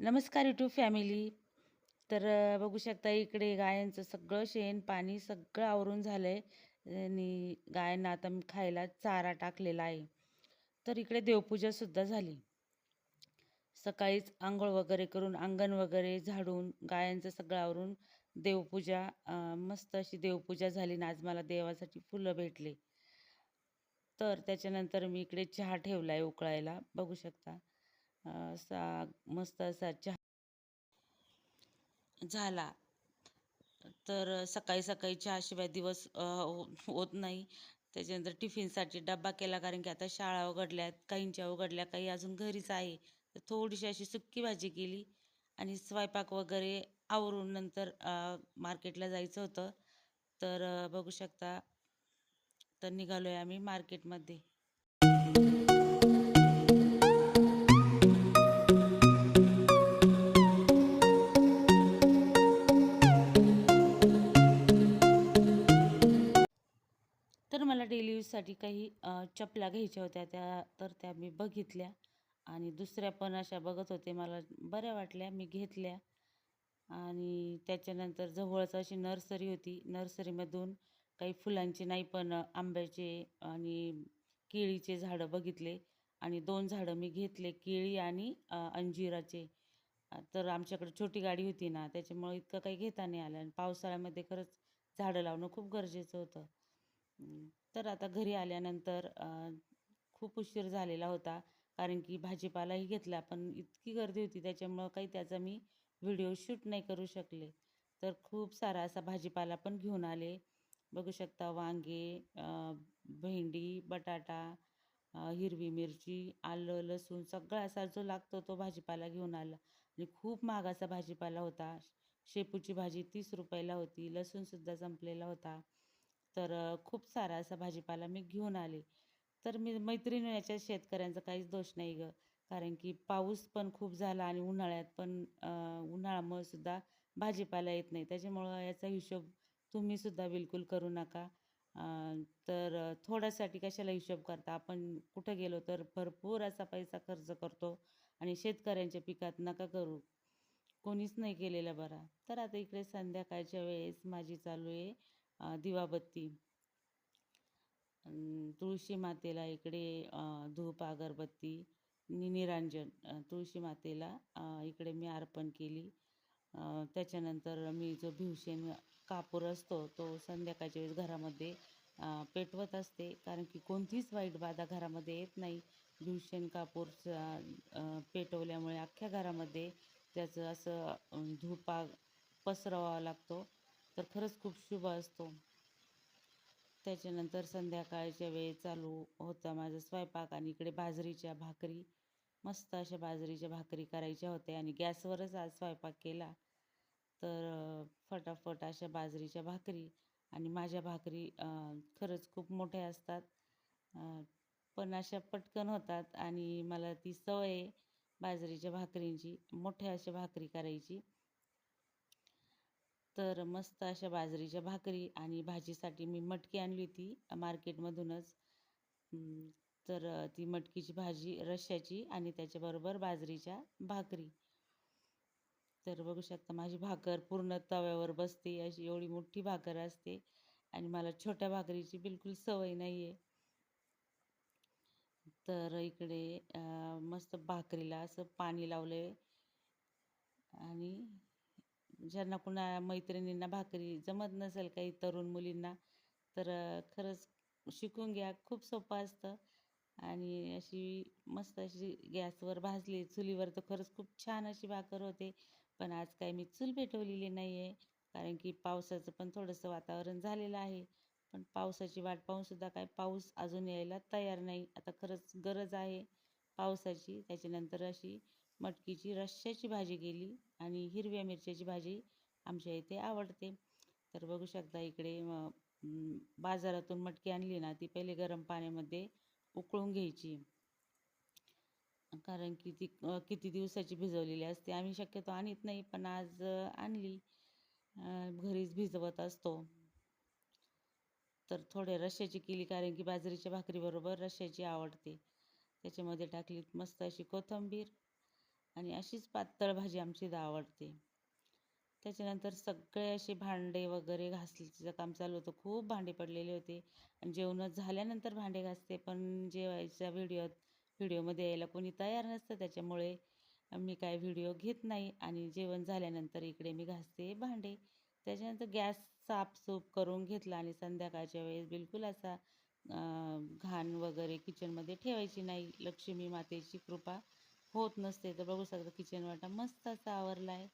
नमस्कार YouTube family तर बघू शकता इकडे गायांचं सगळं शेण पाणी सगळं आवरून झालं आहे आणि गायांना आता मी खायला चारा टाकलेला आहे. तर इकडे देवपूजासुद्धा झाली. सकाळीच आंघोळ वगैरे करून अंगण वगैरे झाडून गायांचं सगळं आवरून देवपूजा मस्त अशी देवपूजा झाली आणि आज मला देवासाठी फुलं भेटले. तर त्याच्यानंतर मी इकडे चहा ठेवला आहे उकळायला. बघू शकता. सा मस्त असा चहा झाला. तर सकाळी सकाळी चहाशिवाय दिवस हो होत नाही. त्याच्यानंतर टिफिनसाठी डब्बा केला कारण की आता शाळा उघडल्यात काहींच्या उघडल्या काही अजून घरीच आहे. तर थोडीशी अशी सुक्की भाजी केली आणि स्वयंपाक वगैरे आवरून नंतर मार्केटला जायचं होतं. तर बघू शकता तर निघालोय आम्ही मार्केटमध्ये. मला काही चपला घ्यायच्या होत्या त्या तर त्या मी बघितल्या. आणि दुसऱ्या पण अशा बघत होते. मला बऱ्या वाटल्या मी घेतल्या. आणि त्याच्यानंतर जवळच अशी नर्सरी होती. नर्सरीमधून काही फुलांचे नाही पण आंब्याचे आणि केळीचे झाडं बघितले. आणि दोन झाडं मी घेतले केळी आणि अंजिराचे. तर आमच्याकडे छोटी गाडी होती ना त्याच्यामुळे इतकं काही घेता नाही आलं. आणि पावसाळ्यामध्ये खरंच झाडं लावणं खूप गरजेचं होतं. तर आता घरी आल्यानंतर खूप उशीर झालेला होता कारण की भाजीपालाही घेतला पण इतकी गर्दी होती त्याच्यामुळं काही त्याचा मी व्हिडिओ शूट नाही करू शकले. तर खूप सारा असा भाजीपाला पण घेऊन आले. बघू शकता वांगे भेंडी बटाटा हिरवी मिरची आलं लसूण सगळा असा जो लागतो तो भाजीपाला घेऊन आला. आणि खूप महाग असा भाजीपाला होता. शेपूची भाजी तीस रुपयाला होती लसूणसुद्धा संपलेला होता. तर खूप सारा असा भाजीपाला मी घेऊन आले. तर मी मैत्रिणी याच्या शेतकऱ्यांचा काहीच दोष नाही गं. कारण की पाऊस पण खूप झाला आणि उन्हाळ्यात पण उन्हाळ्यामुळे सुद्धा भाजीपाला येत नाही. त्याच्यामुळं याचा हिशोब तुम्ही सुद्धा बिलकुल करू नका. तर थोड्यासाठी कशाला हिशोब करता? आपण कुठं गेलो तर भरपूर असा पैसा खर्च करतो आणि शेतकऱ्यांच्या पिकात नका करू. कोणीच नाही केलेला बरा. तर आता इकडे संध्याकाळच्या वेळेस माझी चालू आहे. दिवाबत्ती. तुळशी मातेला इकडे धूप अगरबत्ती निरांजन तुळशी मातेला इकडे मी अर्पण केली. त्याच्यानंतर मी जो भिवशेन कापूर असतो तो संध्याकाळच्या वेळेस घरामध्ये पेटवत असते. कारण की कोणतीच वाईट बाधा घरामध्ये येत नाही. भिवशेन कापूरचा पेटवल्यामुळे अख्ख्या घरामध्ये त्याचं असं अ, धुपा पसरवावा लागतो. तर खरंच खूप शुभ असतो. त्याच्यानंतर संध्याकाळच्या वेळ चालू होता माझा स्वयंपाक आणि इकडे बाजरीच्या भाकरी मस्त अशा बाजरीच्या भाकरी करायच्या होत्या आणि गॅसवरच आज स्वयंपाक केला. तर फटाफट अशा बाजरीच्या भाकरी आणि माझ्या भाकरी खरंच खूप मोठ्या असतात. पण अशा पटकन होतात आणि मला ती सवय आहे बाजरीच्या भाकरींची मोठ्या अशा भाकरी करायची. तर मस्त अशा बाजरीच्या भाकरी आणि भाजीसाठी मी मटकी आणली होती मार्केटमधूनच. तर ती मटकीची भाजी रश्श्याची आणि त्याच्याबरोबर बाजरीच्या भाकरी. तर बघू शकता माझी भाकर पूर्ण तव्यावर बसते अशी एवढी मोठी भाकर असते आणि मला छोट्या भाकरीची बिलकुल सवय नाही आहे तर इकडे मस्त भाकरीला असं पाणी लावलं आहे आणि ज्यांना कुणा मैत्रिणींना भाकरी जमत नसेल काही तरुण मुलींना तर खरंच शिकून घ्या. खूप सोपं असतं. आणि अशी मस्त अशी गॅसवर भाजली चुलीवर तर खरंच खूप छान अशी भाकर होते. पण आज काय मी चूल पेटवलेली नाही आहे कारण की पावसाचं पण थोडंसं वातावरण झालेलं आहे. पण पावसाची वाट पाहूनसुद्धा काय पाऊस अजून यायला तयार नाही. आता खरंच गरज आहे पावसाची. त्याच्यानंतर अशी मटकीची रश्श्याची भाजी केली आणि हिरव्या मिरच्याची भाजी आमच्या इथे आवडते. तर बघू शकता इकडे बाजारातून मटकी आणली ना ती पहिले गरम पाण्यामध्ये उकळून घ्यायची. कारण की ती किती दिवसाची भिजवलेली असते. आम्ही शक्यतो आणत नाही पण आज आणली. घरीच भिजवत असतो. तर थोडे रश्श्याची केली कारण की बाजरीच्या भाकरीबरोबर रश्श्याची आवडते. त्याच्यामध्ये टाकली मस्त अशी कोथिंबीर आणि अशीच पातळ भाजी आमची आवडते. त्याच्यानंतर सगळे असे भांडे वगैरे घासायचं काम चालू होतं. खूप भांडे पडलेले होते. आणि जेवणच झाल्यानंतर भांडे घासते पण जेवायच्या व्हिडिओत व्हिडिओमध्ये यायला कोणी तयार नसतं. त्याच्यामुळे मी काय व्हिडिओ घेत नाही आणि जेवण झाल्यानंतर इकडे मी घासते भांडे. त्याच्यानंतर गॅस साफसूफ करून घेतला आणि संध्याकाळच्या वेळेस बिलकुल असा घाण वगैरे किचनमध्ये ठेवायची नाही. लक्ष्मी मातेची कृपा. होत नसते तर बघू शकता किचन वाटा मस्त असा आवरला आहे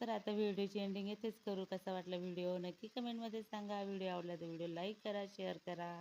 तर आता व्हिडिओची एंडिंग येथेच करू. कसा वाटला व्हिडिओ? नक्की कमेंटमध्ये सांगा. व्हिडिओ आवडला तर व्हिडिओ लाईक करा शेअर करा.